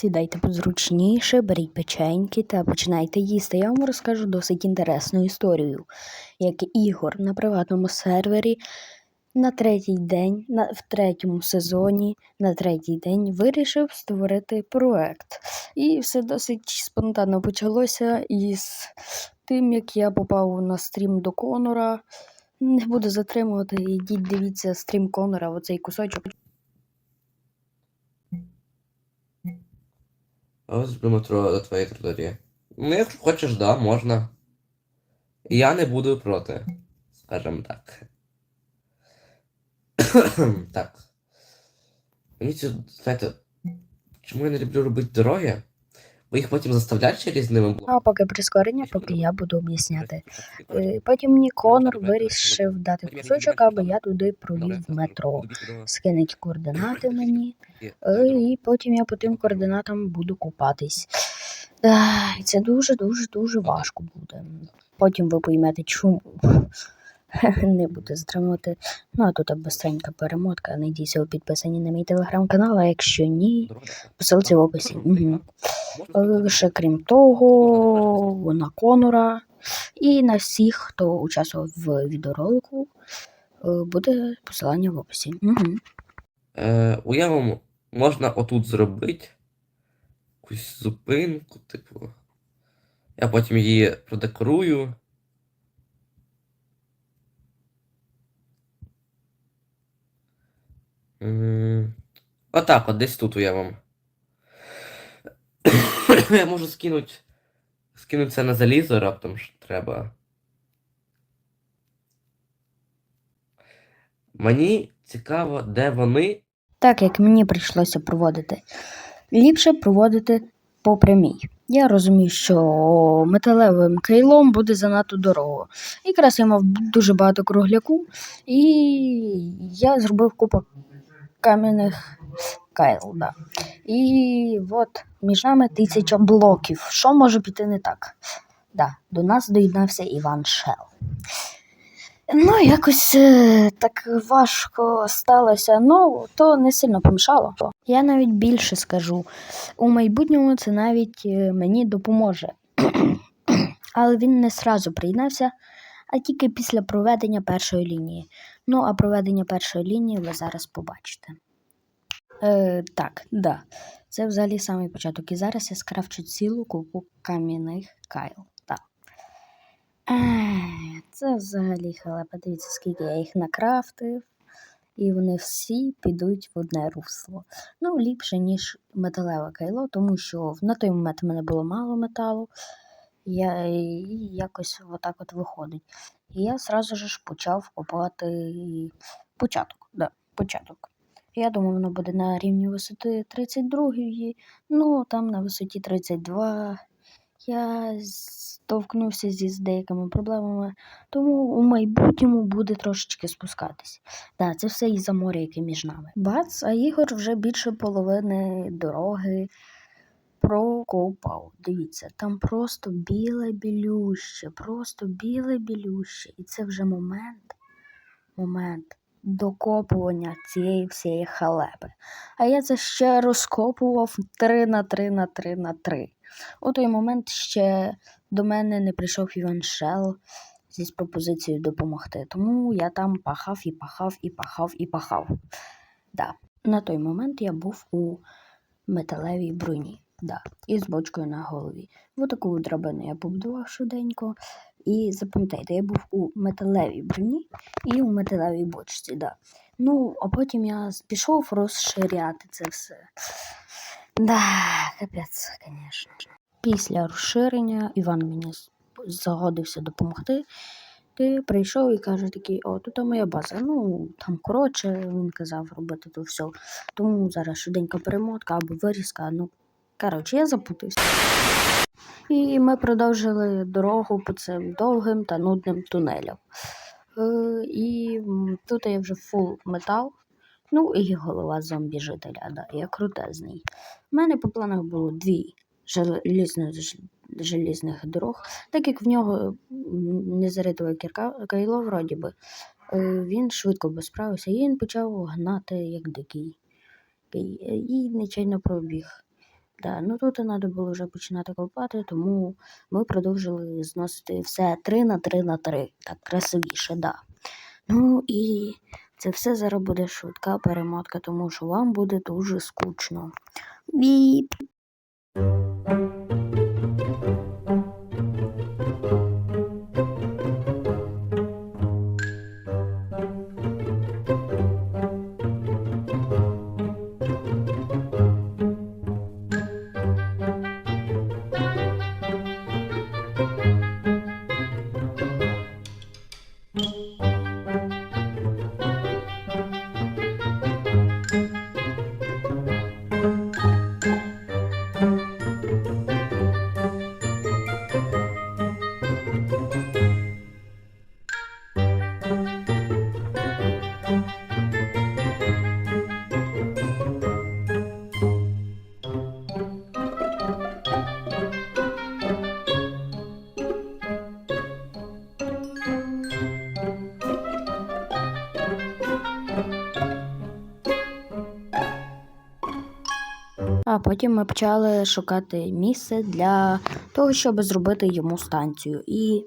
Сідайте позручніше, беріть печеньки та починайте їсти. Я вам розкажу досить інтересну історію, як Ігор на приватному сервері на третій день, на, в третьому сезоні, на третій день вирішив створити проект. І все досить спонтанно почалося із тим, як я попав на стрім до Конора. Не буду затримувати, ідіть дивіться стрім Конора, оцей кусочок. Ось Дмитро до твоєї території. Ну, якщо хочеш, да, можна. Я не буду проти, скажем так. так. Мені це, знаєте, чому я не люблю робити дороги? Бо їх потім заставляють ще різними блоками. А поки прискорення, поки я буду об'ясняти. Е, Потім мені Конор вирішив дати кусочок, аби я туди провів метро. Скинуть координати мені, е, і потім я по тим координатам буду купатись. Це дуже-дуже дуже важко буде. Потім ви поймете, чому. Не буду затримувати. Ну, а тут бистренька перемотка. Надіюся, ви підписані на мій телеграм-канал, а якщо ні, посилці в описі. Угу. Е, Ще крім того, на Конора і на всіх, хто участвував в відеоролику, е, буде посилання в описі. Угу. Е, уявимо, можна отут зробити якусь зупинку, типу. Я потім її продекорую. Отак, от десь тут уявимо. Я можу скинути. Скинути це на залізо раптом ж треба. Мені цікаво, де вони Так як мені прийшлося проводити, ліпше проводити по прямій. Я розумію, що металевим кейлом буде занадто дорого. Якраз я мав дуже багато кругляку, і я зробив купу кам'яних кайл. Да. І от між нами тисяча блоків. Що може піти не так? Да, до нас доєднався Іван Шел. Ну, якось е, так важко сталося. Ну, то не сильно помішало. Я навіть більше скажу. У майбутньому це навіть е, мені допоможе. Але він не сразу приєднався, а тільки після проведення першої лінії. Ну, а проведення першої лінії ви зараз побачите. Е, так, да. Це взагалі самий початок. І зараз я скрафчу цілу купу кам'яних кайл. Ех, Це взагалі халепа. Дивіться, скільки я їх накрафтив. І вони всі підуть в одне русло. Ну, ліпше, ніж металеве кайло, тому що на той момент в мене було мало металу. Я, і якось отак от виходить. І я зразу ж почав копати початок. Да, початок. Я думав, воно буде на рівні висоти 32, ну там на висоті 32. Я стовкнувся зі з деякими проблемами, тому у майбутньому буде трошечки спускатись. Так, це все із-за моря, яке між нами. Бац, а Ігор вже більше половини дороги прокопав. Дивіться, там просто біле білюще, просто біле білюще. І це вже момент, момент докопування цієї всієї халепи. А я це ще розкопував 3 на 3 на 3 на 3. У той момент ще до мене не прийшов Іван Шел зі пропозицією допомогти. Тому я там пахав і пахав і пахав і пахав. Да. На той момент я був у металевій броні. Да. І з бочкою на голові. Ось таку драбину я побудував швиденько. І запам'ятайте, я був у металевій броні і у металевій бочці. Да. Ну, а потім я пішов розширяти це все. Да, капець, звісно. Після розширення Іван мені загодився допомогти. Ти прийшов і каже такий, о, тут моя база. Ну, там коротше, він казав робити то все. Тому зараз швиденька перемотка або вирізка. Ну, коротше, я запутався. І ми продовжили дорогу по цим довгим та нудним тунелям. Е, і тут є вже фул метал. Ну і голова зомбі-жителя, да, я крутезний. У мене по планах було дві желізних, желізних дорог, так як в нього м, незаритове кірка кайло, вроді би, е, він швидко би справився, і він почав гнати як дикий. І нечайно пробіг Да, ну тут треба було вже починати копати, тому ми продовжили зносити все 3 на 3 на 3. Так красивіше, да. Ну і це все зараз буде швидка перемотка, тому що вам буде дуже скучно. Біп. Потім ми почали шукати місце для того, щоб зробити йому станцію. І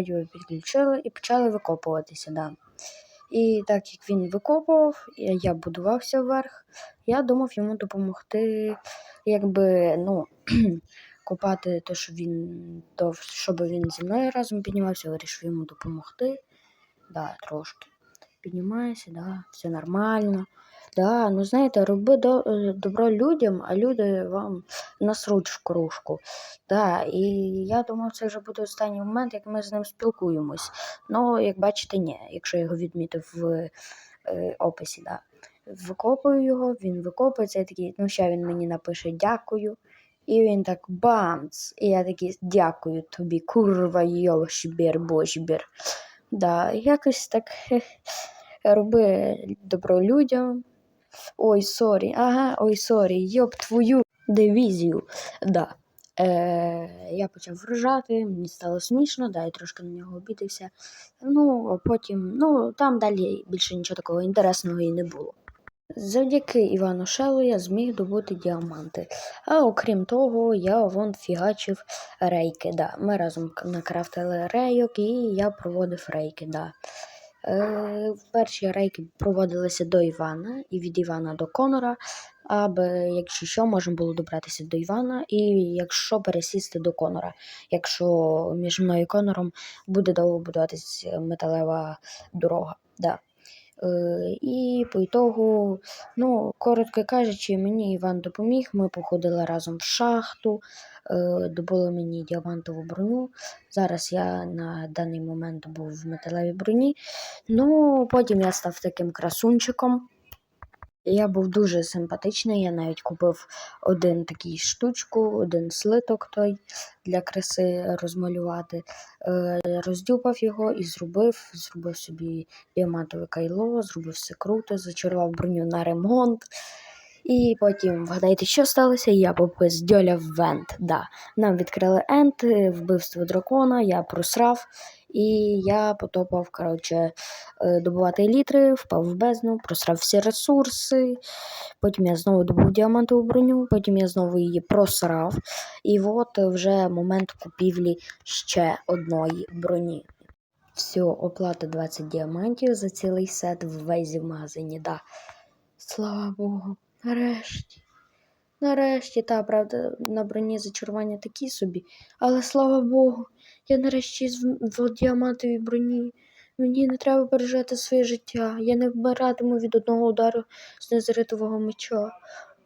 Радіо підключили і почали викопуватися. Да. І так як він викопував, я будувався вверх, я думав йому допомогти, якби, ну, копати те, що він, щоб він зі мною разом піднімався, вирішив йому допомогти. Да, трошки. Піднімається, да, все нормально. Да, ну знаєте, роби до, е, добро людям, а люди вам насруть в кружку. Да, і я думав, це вже буде останній момент, як ми з ним спілкуємось. Ну, як бачите, ні, якщо я його відмітив в е, описі, да. Викопую його, він викопується, я такий, ну ще він мені напише дякую. І він так бамц. І я такий дякую тобі, курва йошбір, божбір. Да, якось так роби добро людям. Ой, сорі, ага, ой, сорі, йоп твою дивізію. Да. Е, я почав вражати, мені стало смішно, да, я трошки на нього обідався. Ну, а потім, ну, там далі більше нічого такого інтересного і не було. Завдяки Івану Шелу я зміг добути діаманти. А окрім того, я вон фігачив рейки. Да. Ми разом накрафтили рейок і я проводив рейки. Да. Е, перші рейки проводилися до Івана і від Івана до Конора, аби, якщо що, можна було добратися до Івана, і якщо пересісти до Конора, якщо між мною і Конором буде довго будуватись металева дорога. Да. Е, і по ітогу, ну, коротко кажучи, мені Іван допоміг. Ми походили разом в шахту, е, добули мені діамантову броню. Зараз я на даний момент був в металевій броні. Ну, потім я став таким красунчиком. Я був дуже симпатичний, я навіть купив один такий штучку, один слиток той для краси розмалювати. Е, роздюпав його і зробив, зробив собі діамантове кайло, зробив все круто, зачарував броню на ремонт. І потім, вгадайте, що сталося? Я попис Дьоля в Вент. Да. Нам відкрили Ент, е, вбивство дракона, я просрав, і я потопав, коротше, е, добувати літри, впав в бездну, просрав всі ресурси. Потім я знову добув діамантову броню, потім я знову її просрав. І от вже момент купівлі ще одної броні. Все, оплата 20 діамантів за цілий сет в везі в магазині. Да. Слава Богу, нарешті. Нарешті, та правда, на броні зачарування такі собі, але слава Богу, я нарешті в, діамантовій броні. Мені не треба бережати своє життя. Я не вмиратиму від одного удару з незаритового меча.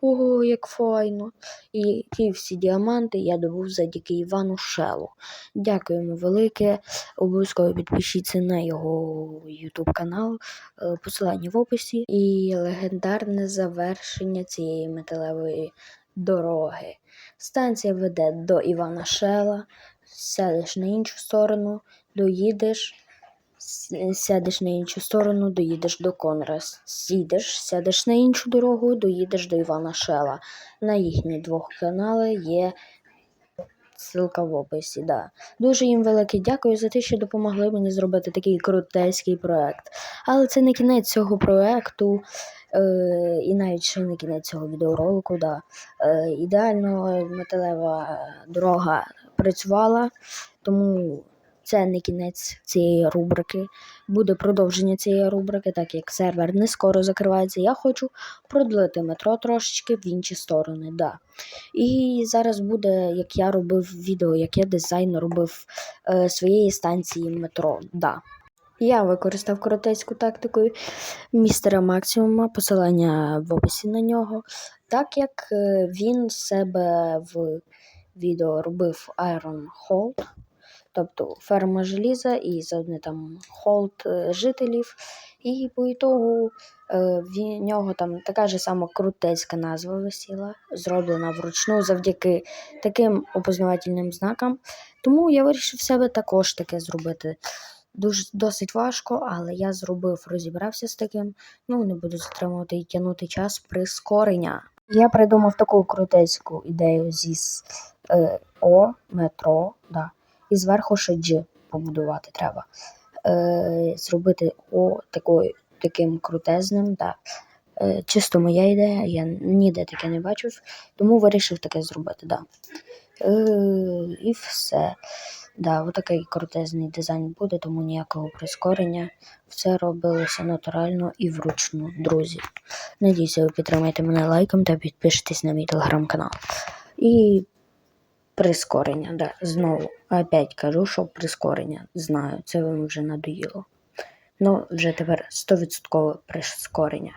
Ого, як файно. І ті всі діаманти я добув завдяки Івану Шелу. Дякуємо велике. Обов'язково підпишіться на його YouTube канал, е, посилання в описі. І легендарне завершення цієї металевої дороги. Станція веде до Івана Шела, сядеш на іншу сторону, доїдеш. Сядеш на іншу сторону, доїдеш до Конра. Сідеш, сядеш на іншу дорогу, доїдеш до Івана Шела. На їхні двох канали є ссылка в описі. Да. Дуже їм велике дякую за те, що допомогли мені зробити такий крутецький проект. Але це не кінець цього проекту. Е, і навіть ще не кінець цього відеоролику. Да. Е, ідеально металева дорога працювала, тому це не кінець цієї рубрики. Буде продовження цієї рубрики, так як сервер не скоро закривається. Я хочу продлити метро трошечки в інші сторони. Да. І зараз буде, як я робив відео, як я дизайн робив е, своєї станції метро. Да. Я використав коротецьку тактику містера Максимума, посилання в описі на нього, так як е, він себе в відео робив Iron Hold, тобто ферма желіза і заодно там холд е, жителів. І по ітогу е, в нього там така ж сама крутецька назва висіла, зроблена вручну завдяки таким опознавательним знакам. Тому я вирішив себе також таке зробити. Дуже досить важко, але я зробив, розібрався з таким. Ну, не буду затримувати і тягнути час прискорення. Я придумав таку крутецьку ідею зі е, О, метро, да. і зверху ще G побудувати треба. Е, зробити О такою, таким крутезним. Да. Е, чисто моя ідея, я ніде таке не бачив, тому вирішив таке зробити. Да. Е, і все. Да, отакий крутезний дизайн буде, тому ніякого прискорення. Все робилося натурально і вручну, друзі. Надіюся, ви підтримаєте мене лайком та підпишетесь на мій телеграм-канал. І прискорення, да, знову. Опять кажу, що прискорення. Знаю, це вам вже надоїло. Ну, вже тепер 100% прискорення.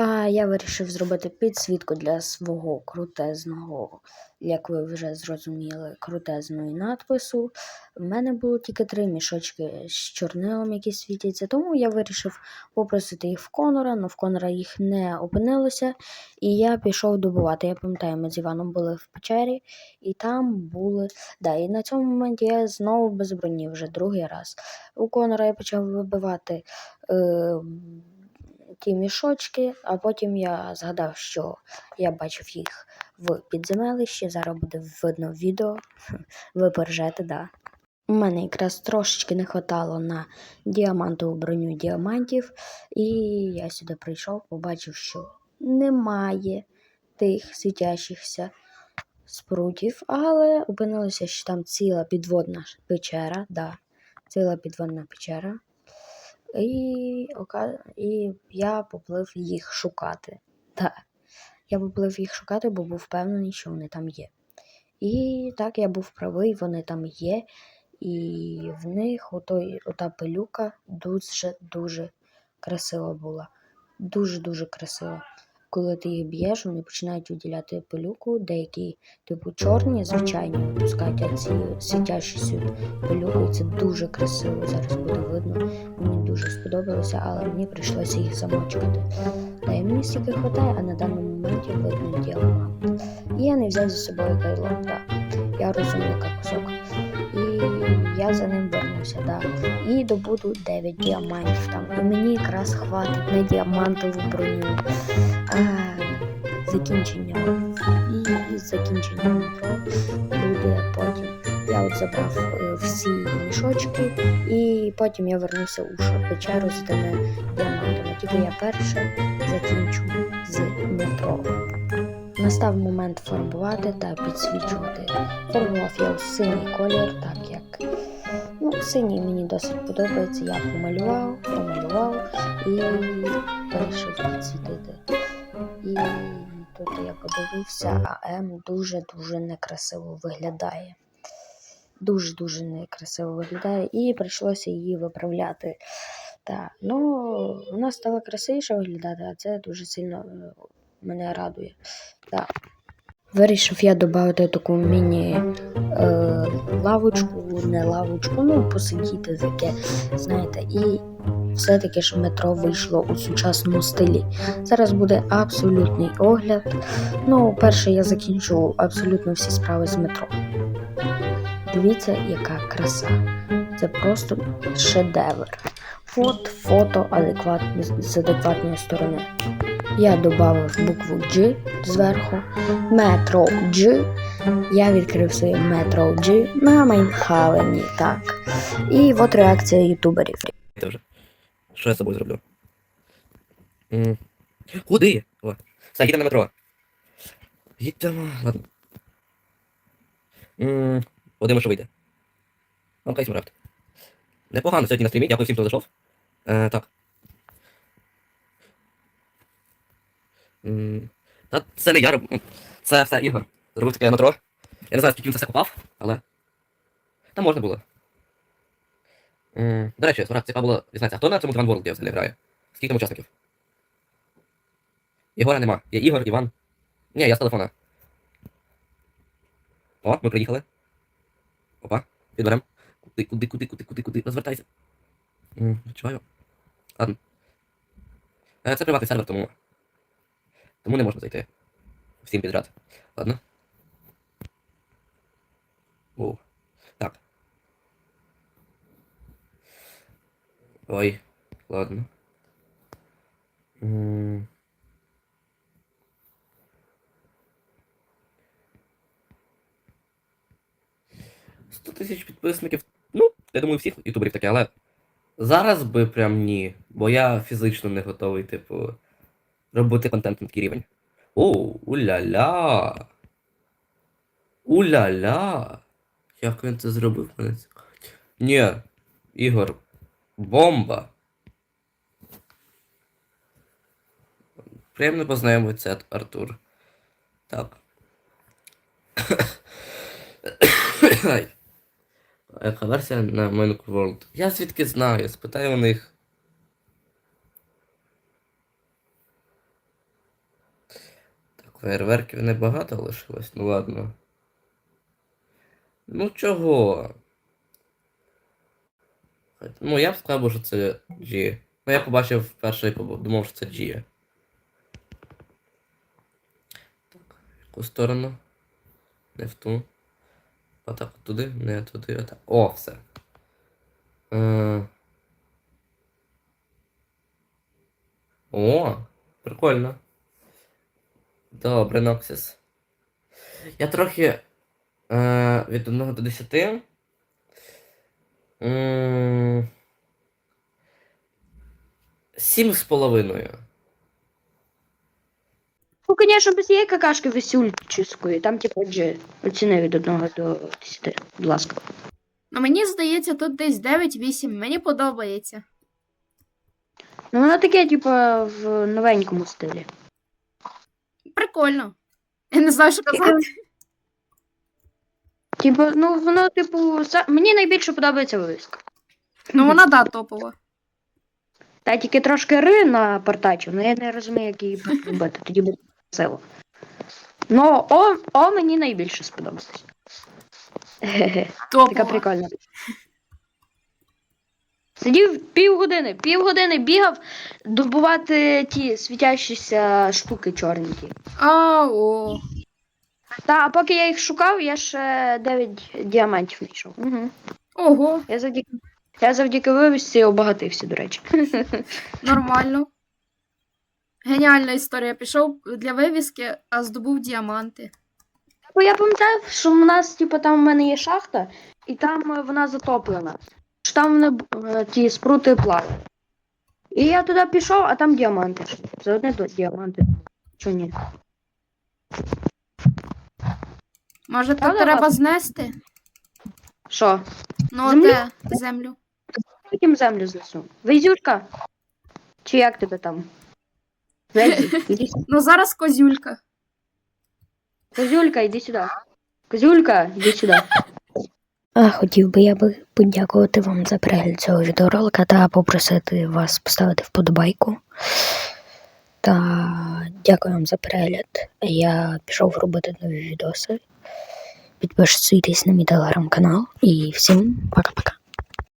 А я вирішив зробити підсвітку для свого крутезного, як ви вже зрозуміли, крутезної надпису. У мене було тільки три мішочки з чорнилом, які світяться, тому я вирішив попросити їх в Конора, але в Конора їх не опинилося, і я пішов добувати. Я пам'ятаю, ми з Іваном були в печері, і там були. Да, і на цьому моменті я знову без броні, вже другий раз. У Конора я почав вибивати. Е, ті мішочки, а потім я згадав, що я бачив їх в підземелищі. Зараз буде видно відео. Ви поржете, да. У мене якраз трошечки не хватало на діамантову броню діамантів, і я сюди прийшов, побачив, що немає тих світящихся спрутів, але опинилося, що там ціла підводна печера, да, ціла підводна печера. І, і я поплив їх шукати. Так. Я поплив їх шукати, бо був впевнений, що вони там є. І так я був правий, вони там є. І в них отой, ота пилюка дуже дуже красива була. Дуже-дуже красива. Коли ти їх б'єш, вони починають виділяти пилюку, деякі, типу, чорні, звичайні, випускають ці світящі сю пилюку, і це дуже красиво. Зараз буде видно. Мені дуже сподобалося, але мені прийшлося їх замочкати. Та й мені стільки хватає, а на даному моменті видно діамант. І я не взяв за собою кайло, да. Я розумний як кусок. І я за ним вернуся, да. І добуду 9 діамантів там. І мені якраз хватить на діамантову броню. Закінчення. І закінчення буде потім. Я от забрав е, всі мішочки, і потім я вернуся у печеру з тими діамантами. Тільки я перше закінчу з метро. Настав момент фарбувати та підсвічувати. Фарбував я у синій колір, так як ну, синій мені досить подобається. Я помалював, помалював і вирішив подивився, а М дуже-дуже некрасиво виглядає. Дуже-дуже некрасиво виглядає, і прийшлося її виправляти. Так, ну, вона стала красивіше виглядати, а це дуже сильно е, мене радує. Так. Вирішив я додати таку міні е, не лавочку, ну посидіти таке, знаєте, і все-таки ж метро вийшло у сучасному стилі. Зараз буде абсолютний огляд. Ну, перше я закінчу абсолютно всі справи з метро. Дивіться, яка краса. Це просто шедевр. Фот, фото адекватні, з адекватної сторони. Я додав букву G зверху. Метро G. Я відкрив своє Metro G на Майнхавені. Так. І от реакція ютуберів. Що я з собою зроблю? М. Куди? О. Все, їдемо на метро. Їдемо. Ладно. Подивимо, що вийде. Окей, смарагд. Непогано сьогодні на стрімі. Дякую всім, хто зайшов. Е, так. Та це не я роб... Це все Ігор. Зробив таке метро. Я не знаю, скільки він це все купав, але. Там можна було. До речі, Смарагд, цікаво було дізнатися, хто на цьому Divine World взагалі грає? Скільки там учасників? Ігора нема. Є Ігор, Іван. Ні, я з телефона. О, ми приїхали. Опа, підберем. Куди, куди, куди, куди, куди, куди, розвертайся. М, Відчуваю. Ладно. Е, Це приватний сервер, тому. Тому не можна зайти. Всім підряд. Ладно. О. Так. Ой, ладно. М. Сто тисяч підписників. Я думаю, всіх ютуберів таке, але зараз би прям ні. Бо я фізично не готовий, типу, робити контент на такий рівень. О, уля-ля. Уля-ля. Як він це зробив, мене цікавить. Ні, Ігор, бомба. Приємно познайомитися, Артур. Так. Яка версія на Minecraft World? Я звідки знаю, спитаю у них. Так, фейерверків небагато лишилось, ну ладно. Ну чого? Ну, я б сказав, що це G. Ну, я побачив перший думав, що це G. Так, в яку сторону? Не в ту. Отак, туди, не туди, отак. О, все. Е... О, прикольно. Добре, Ноксіс. Я трохи е, від 1 до 10. М, Сім з половиною. Ну, звісно, без цієї какашки висюльчиської. Там, типу, G. Оціни від 1 до 10, будь ласка. Ну мені здається, тут десь 9-8. Мені подобається. Ну, воно таке, типу, в новенькому стилі. Прикольно. Я не знаю, що казати. Типу, ну, воно, типу, са- мені найбільше подобається вивіска. Ну вона да, топова. Та тільки трошки ри на портачу, але я не розумію, як її робити. Тоді буде красиво. Ну, о, о мені найбільше сподобалось. Хе-хе, Така прикольна. Сидів півгодини, півгодини бігав добувати ті світящіся штуки чорненькі. А, о. Та, а поки я їх шукав, я ще 9 діамантів знайшов. Угу. Ого, Я завдяки, я завдяки вивісці обагатився, до речі. нормально. Геніальна історія. Пішов для вивіски, а здобув діаманти. Бо я пам'ятаю, що в нас, типу, там в мене є шахта, і там е, вона затоплена. Що там вони б- е, ті спрути плавають. І я туди пішов, а там діаманти. Це одне то діаманти. Чого ні? Може, тут Правда, треба Влад? знести? Що? Ну, Землю? те, землю. Потім землю знесу. Везюшка? Чи як тебе там? Везю, іди сюди. Ну зараз козюлька. Козюлька, іди сюди. Козюлька, іди сюди. А хотів би я би подякувати вам за перегляд цього відеоролика та попросити вас поставити вподобайку. Та дякую вам за перегляд. Я пішов робити нові відоси. Підписуйтесь на мій телеграм-канал і всім пока-пока.